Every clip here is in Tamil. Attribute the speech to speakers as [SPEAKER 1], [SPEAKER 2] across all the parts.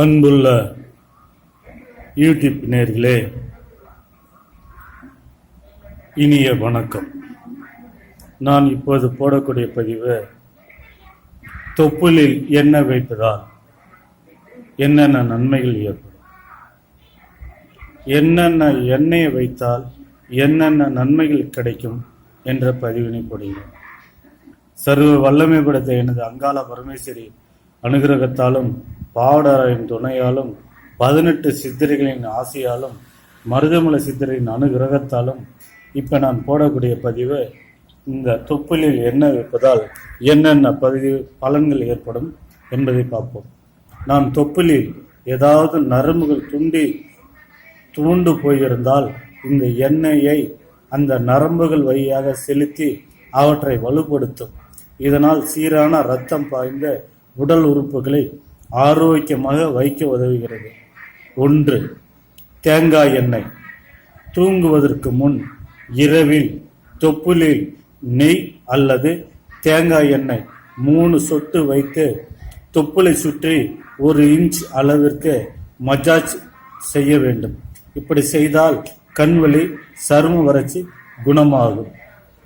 [SPEAKER 1] அன்புள்ள யூடியூப் நேர்களே இனிய வணக்கம். நான் இப்போது போடக்கூடிய பதிவு தொப்புளில் எண்ணெய் வைப்பதால் என்னென்ன நன்மைகள் ஏற்படும்? என்னென்ன எண்ணெயை வைத்தால் என்னென்ன நன்மைகள் கிடைக்கும் என்ற பதிவினை போடுகிறேன். சர்வ வல்லமை படுத்த எனது அங்காள பரமேஸ்வரி அனுகிரகத்தாலும் பாவடரின் துணையாலும் பதினெட்டு சித்திரைகளின் ஆசையாலும் மருதமலை சித்தரின் அனுகிரகத்தாலும் இப்போ நான் போடக்கூடிய பதிவு இந்த தொப்புளில் எண்ணெய் வைப்பதால் என்னென்ன பதிவு பலன்கள் ஏற்படும் என்பதை பார்ப்போம். நான் தொப்புளில் ஏதாவது நரம்புகள் துண்டி தூண்டு போயிருந்தால் இந்த எண்ணெயை அந்த நரம்புகள் வழியாக செலுத்தி அவற்றை வலுப்படுத்தும். இதனால் சீரான இரத்தம் பாய்ந்த உடல் உறுப்புகளை ஆரோக்கியமாக வைக்க உதவுகிறது. ஒன்று தேங்காய் எண்ணெய். தூங்குவதற்கு முன் இரவில் தொப்புளில் நெய் அல்லது தேங்காய் எண்ணெய் மூணு சொட்டு வைத்து தொப்புளை சுற்றி ஒரு இன்ச் அளவிற்கு மஜாஜ் செய்ய வேண்டும். இப்படி செய்தால் கண்வலி சரும வறட்சி குணமாகும்.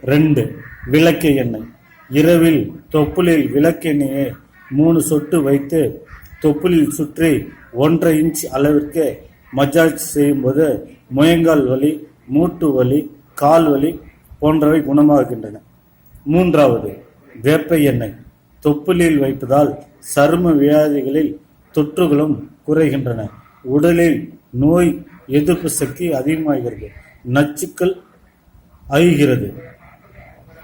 [SPEAKER 1] ரெண்டு விளக்கு எண்ணெய். இரவில் தொப்புளில் விளக்கெண்ணெயை மூணு சொட்டு வைத்து தொப்புளில் சுற்றி ஒன்றரை இன்ச் அளவிற்கு மஜாஜ் செய்யும்போது முயங்கால் வலி மூட்டு வலி கால் வலி போன்றவை குணமாகின்றன. மூன்றாவது வேப்ப எண்ணெய். தொப்புளில் வைப்பதால் சரும வியாதிகளில் தொற்றுகளும் குறைகின்றன. உடலில் நோய் எதிர்ப்பு சக்தி அதிகமாகிறது. நச்சுக்கள் அழிகிறது.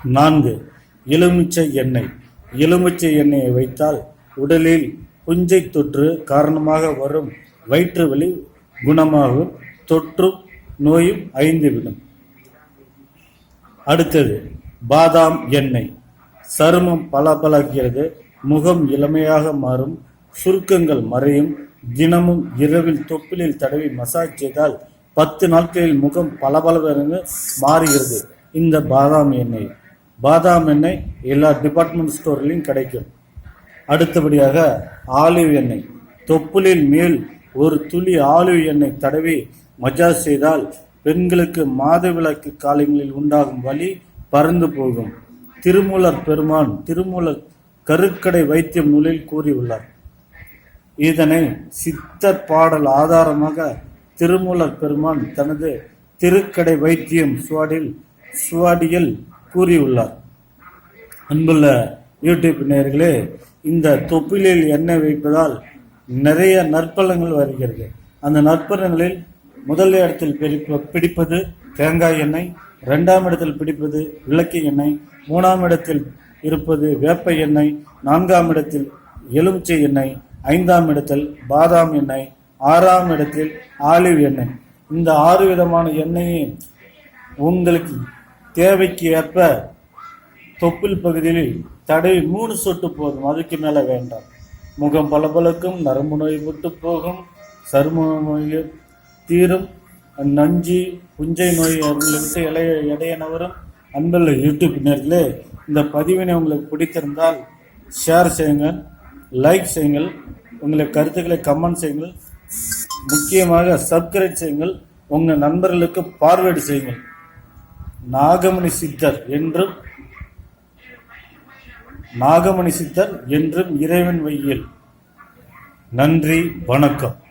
[SPEAKER 1] நான்கு எலுமிச்சை எண்ணெய். எலுமிச்சை எண்ணெயை வைத்தால் உடலில் புஞ்சை தொற்று காரணமாக வரும் வயிற்று வலி குணமாகும் தொற்றும் நோயும் அழிந்துவிடும் அடுத்தது பாதாம் எண்ணெய். சருமம் பளபளக்கிறது முகம் இளமையாக மாறும் சுருக்கங்கள் மறையும் தினமும் இரவில் தொப்பிலில் தடவி மசாஜ் செய்தால் பத்து நாட்களில் முகம் பளபளவென மாறுகிறது. இந்த பாதாம் எண்ணெய். பாதாம் எண்ணெய் எல்லா டிபார்ட்மெண்ட் ஸ்டோர்லையும் கிடைக்கும். அடுத்தபடியாக ஆலிவ் எண்ணெய். தொப்புளின் மேல் ஒரு துளி ஆலிவ் எண்ணெய் தடவி மஜாஜ் செய்தால் பெண்களுக்கு மாதவிலக்கு காலங்களில் உண்டாகும் வலி பறந்து போகும். திருமூலர் பெருமான் திருமூலர் கருக்கடை வைத்தியம் நூலில் கூறியுள்ளார். இதனை சித்தர் பாடல் ஆதாரமாக திருமூலர் பெருமான் தனது திருக்கடை வைத்தியம் சுவாடில் சுவாடியில் கூறியுள்ளார். அன்புள்ள யூடியூப் நேயர்களே இந்த தொப்பிலில் எண்ணெய் வைப்பதால் நிறைய நற்பலங்கள் வருகிறது. அந்த நற்பலங்களில் முதல் இடத்தில் பிடிப்ப பிடிப்பது தேங்காய் எண்ணெய் இரண்டாம் இடத்தில் பிடிப்பது விளக்கு எண்ணெய் மூணாம் இடத்தில் இருப்பது வேப்ப எண்ணெய் நான்காம் இடத்தில் எலுமிச்சை எண்ணெய் ஐந்தாம் இடத்தில் பாதாம் எண்ணெய் ஆறாம் இடத்தில் ஆலிவ் எண்ணெய். இந்த ஆறு விதமான எண்ணெயை உங்களுக்கு தேவைக்கு ஏற்ப தொப்புள் பகுதியில் தடவி மூணு சொட்டு போதும் அதுக்கு மேலே வேண்டாம். முகம் பளபளக்கும் நரம்பு நோய் விட்டு போகும் சரும நோய் தீரும் நஞ்சு புஞ்சை நோய் அவங்களுக்கு இளைய இடையன வரும் அன்புள்ள யூடியூப் நேர்களே இந்த பதிவினை உங்களுக்கு பிடித்திருந்தால் ஷேர் செய்யுங்கள் லைக் செய்யுங்கள் உங்களை கருத்துக்களை கமெண்ட் செய்யுங்கள் முக்கியமாக சப்ஸ்கிரைப் செய்யுங்கள் உங்கள் நண்பர்களுக்கு பார்வேர்டு செய்யுங்கள். நாகமணி சித்தர் என்றும் நாகமணி சித்தர் என்றும் இறைவன் வையில். நன்றி வணக்கம்.